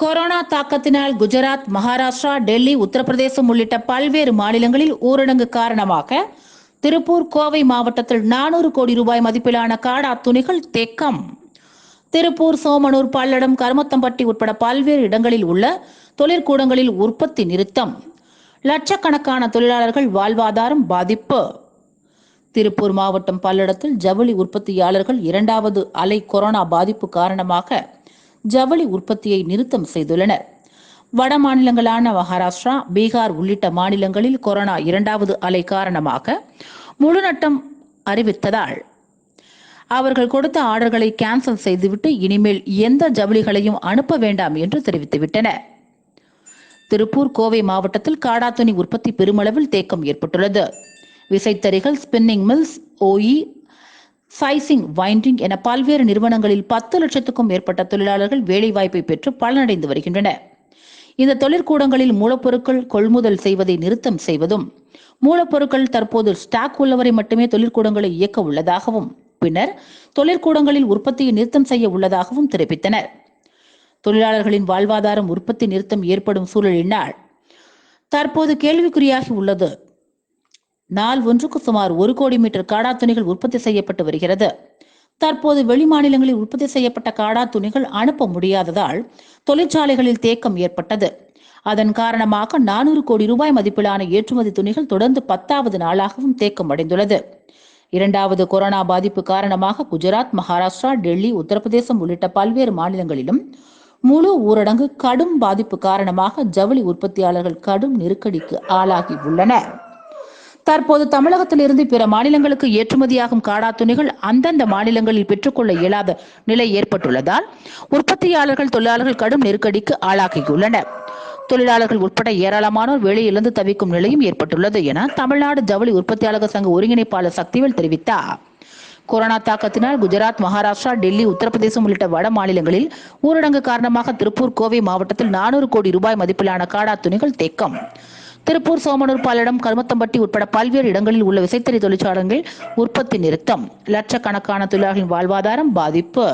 Corona தாக்கத்தினால் குஜராத் மகாராஷ்டிரா டெல்லி உத்தரப்பிரதேசம் உள்ளிட்ட பல்வேறு மாநிலங்களில் ஊரடங்கு காரணமாக திருப்பூர் கோவை மாவட்டத்தில் நானூறு கோடி ரூபாய் மதிப்பிலான காடா துணிகள் தேக்கம். திருப்பூர் சோமனூர் பல்லடம் கருமத்தம்பட்டி உட்பட பல்வேறு இடங்களில் உள்ள தொழிற்கூடங்களில் உற்பத்தி நிறுத்தம். லட்சக்கணக்கான தொழிலாளர்கள் வாழ்வாதாரம் பாதிப்பு. திருப்பூர் மாவட்டம் பல்லடத்தில் ஜவுளி உற்பத்தியாளர்கள் இரண்டாவது அலை கொரோனா பாதிப்பு காரணமாக ஜவுளி உற்பத்தியை நிறுத்தம் செய்துள்ளனர். வட மாநிலங்களான மகாராஷ்டிரா பீகார் உள்ளிட்ட மாநிலங்களில் கொரோனா இரண்டாவது அலை காரணமாக முழு நட்டம் அறிவித்ததால் அவர்கள் கொடுத்த ஆர்டர்களை கேன்சல் செய்துவிட்டு இனிமேல் எந்த ஜவுளிகளையும் அனுப்ப வேண்டாம் என்று தெரிவித்துவிட்டனர். திருப்பூர் கோவை மாவட்டத்தில் காடாத்துணி உற்பத்தி பெருமளவில் தேக்கம் ஏற்பட்டுள்ளது. விசைத்தறிகள் spinning mills OE sizing winding என பல்வேறு நிறுவனங்களில் பத்து லட்சத்துக்கும் மேற்பட்ட தொழிலாளர்கள் வேலைவாய்ப்பை பெற்று பலனடைந்து வருகின்றனர். இந்த தொழிற்கூடங்களில் மூலப்பொருட்கள் கொள்முதல் செய்வதை நிறுத்தம் செய்வதும் மூலப்பொருட்கள் தற்போது ஸ்டாக் உள்ளவரை மட்டுமே தொழிற்கூடங்களை இயக்க உள்ளதாகவும் பின்னர் தொழிற்கூடங்களில் உற்பத்தியை நிறுத்தம் செய்ய உள்ளதாகவும் தெரிவித்தனர். தொழிலாளர்களின் வாழ்வாதாரம் உற்பத்தி நிறுத்தம் ஏற்படும் சூழலினால் தற்போது கேள்விக்குறியாகி உள்ளது நாள் ஒன்றுக்கு சுமார் ஒரு கோடி மீட்டர் காடா துணிகள் உற்பத்தி செய்யப்பட்டு வருகிறது. தற்போது வெளி மாநிலங்களில் உற்பத்தி செய்யப்பட்ட காடா துணிகள் அனுப்ப முடியாததால் தொழிற்சாலைகளில் தேக்கம் ஏற்பட்டது. அதன் காரணமாக நானூறு கோடி ரூபாய் மதிப்பிலான ஏற்றுமதி துணிகள் தொடர்ந்து பத்தாவது நாளாகவும் தேக்கம் அடைந்துள்ளது. இரண்டாவது கொரோனா பாதிப்பு காரணமாக குஜராத் மகாராஷ்டிரா டெல்லி உத்தரப்பிரதேசம் உள்ளிட்ட பல்வேறு மாநிலங்களிலும் முழு ஊரடங்கு கடும் பாதிப்பு காரணமாக ஜவுளி உற்பத்தியாளர்கள் கடும் நெருக்கடிக்கு ஆளாகி உள்ளனர். தற்போது தமிழகத்திலிருந்து பிற மாநிலங்களுக்கு ஏற்றுமதியாகும் காடா துணிகள் அந்தந்த மாநிலங்களில் பெற்றுக்கொள்ள இயலாத நிலை ஏற்பட்டுள்ளதால் உற்பத்தியாளர்கள் தொழிலாளர்கள் கடும் நெருக்கடிக்கு ஆளாகியுள்ளனர். தொழிலாளர்கள் உட்பட ஏராளமானோர் வேலையிலிருந்து தவிக்கும் நிலையும் ஏற்பட்டுள்ளது என தமிழ்நாடு ஜவுளி உற்பத்தியாளர் சங்க ஒருங்கிணைப்பாளர் சக்திவேல் தெரிவித்தார். கொரோனா தாக்கத்தினால் குஜராத் மகாராஷ்டிரா டெல்லி உத்தரப்பிரதேசம் உள்ளிட்ட வட மாநிலங்களில் ஊரடங்கு காரணமாக திருப்பூர் கோவை மாவட்டத்தில் நானூறு கோடி ரூபாய் மதிப்பிலான காடா துணிகள் தேக்கம். திருப்பூர் சோமனூர் பாலடம் கருமத்தம்பட்டி உட்பட பல்வேறு இடங்களில் உள்ள விசைத்தறி தொழிற்சாலைகள் உற்பத்தி நிறுத்தம். லட்சக்கணக்கான தொழிலாளர்களின் வாழ்வாதாரம் பாதிப்பு.